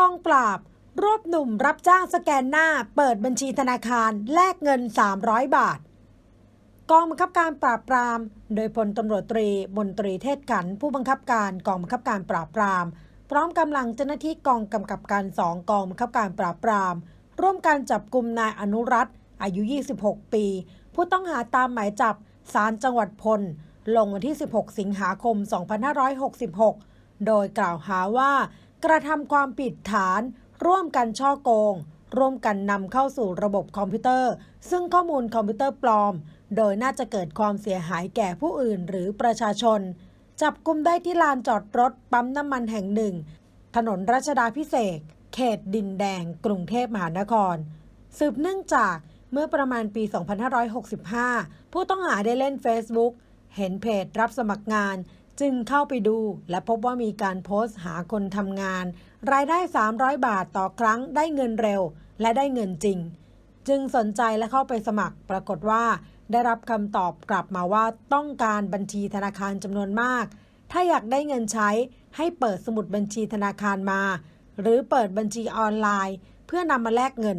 กองปราบ รวบหนุ่มรับจ้างสแกนหน้า เปิดบัญชีธนาคาร แลกเงิน 300 บาท กองบังคับการปราบปราม โดยพลตำรวจตรีมนตรีเทศขัน ผู้บังคับการกองบังคับการปราบปราม พร้อมกำลังเจ้าหน้าที่กองกำกับการสองกองบังคับการปราบปราม ร่วมการจับกลุ่มนายอนุรัตอายุ 26 ปี ผู้ต้องหาตามหมายจับศาลจังหวัดพล ลงวันที่ 16 สิงหาคม 2566 โดยกล่าวหาว่า กระทำความผิดฐาน ร่วมกันช่อโกง ร่วมกันนำเข้าสู่ระบบคอมพิวเตอร์ ซึ่งข้อมูลคอมพิวเตอร์ปลอม โดยน่าจะเกิดความเสียหายแก่ผู้อื่นหรือประชาชน จับกลุ่มได้ที่ลานจอดรถปั๊มน้ำมันแห่งหนึ่ง ถนนรัชดาพิเศษเขตดินแดง กรุงเทพมหานคร สืบเนื่องจากเมื่อประมาณปี 2565 ผู้ต้องหาได้เล่น Facebook เห็นเพจรับสมัครงาน จึงเข้าไปดูและพบว่ามีการโพสต์หาคนทำงาน รายได้ 300 บาทต่อครั้งได้เงินเร็ว และได้เงินจริง จึงสนใจและเข้าไปสมัคร ปรากฏว่า ได้รับคำตอบกลับมาว่าต้องการบัญชีธนาคารจำนวนมาก ถ้าอยากได้เงินใช้ให้เปิดสมุดบัญชีธนาคารมา หรือเปิดบัญชีออนไลน์ เพื่อนำมาแลกเงิน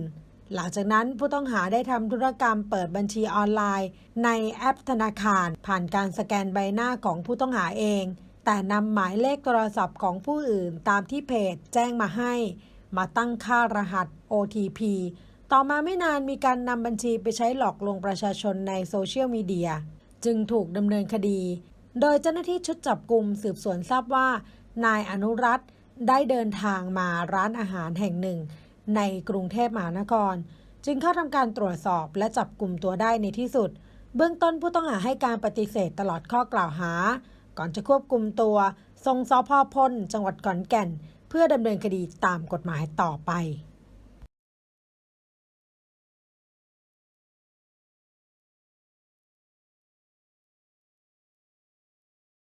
หลังจากนั้นผู้ต้องหาได้ทำธุรกรรมเปิดบัญชีออนไลน์ ในแอปธนาคาร ผ่านการสแกนใบหน้าของผู้ต้องหาเอง แต่นำหมายเลขโทรศัพท์ของผู้อื่นตามที่เพจแจ้งมาให้ มาตั้งค่ารหัส OTP ต่อมาไม่นานมีการนำบัญชีไปใช้หลอกลวงประชาชนในโซเชียลมีเดีย จึงถูกดำเนินคดี โดยเจ้าหน้าที่ชุดจับกลุ่มสืบสวนทราบว่า นายอนุรัตน์ได้เดินทางมาร้านอาหารแห่งหนึ่ง ในกรุงเทพมหานคร จึงเข้าทำการตรวจสอบและจับกลุ่มตัวได้ในที่สุด เบื้องต้นผู้ต้องหาให้การปฏิเสธตลอดข้อกล่าวหา ก่อนจะควบคุมตัวส่งสพพลจังหวัดขอนแก่น เพื่อดำเนินคดีตามกฎหมายต่อไป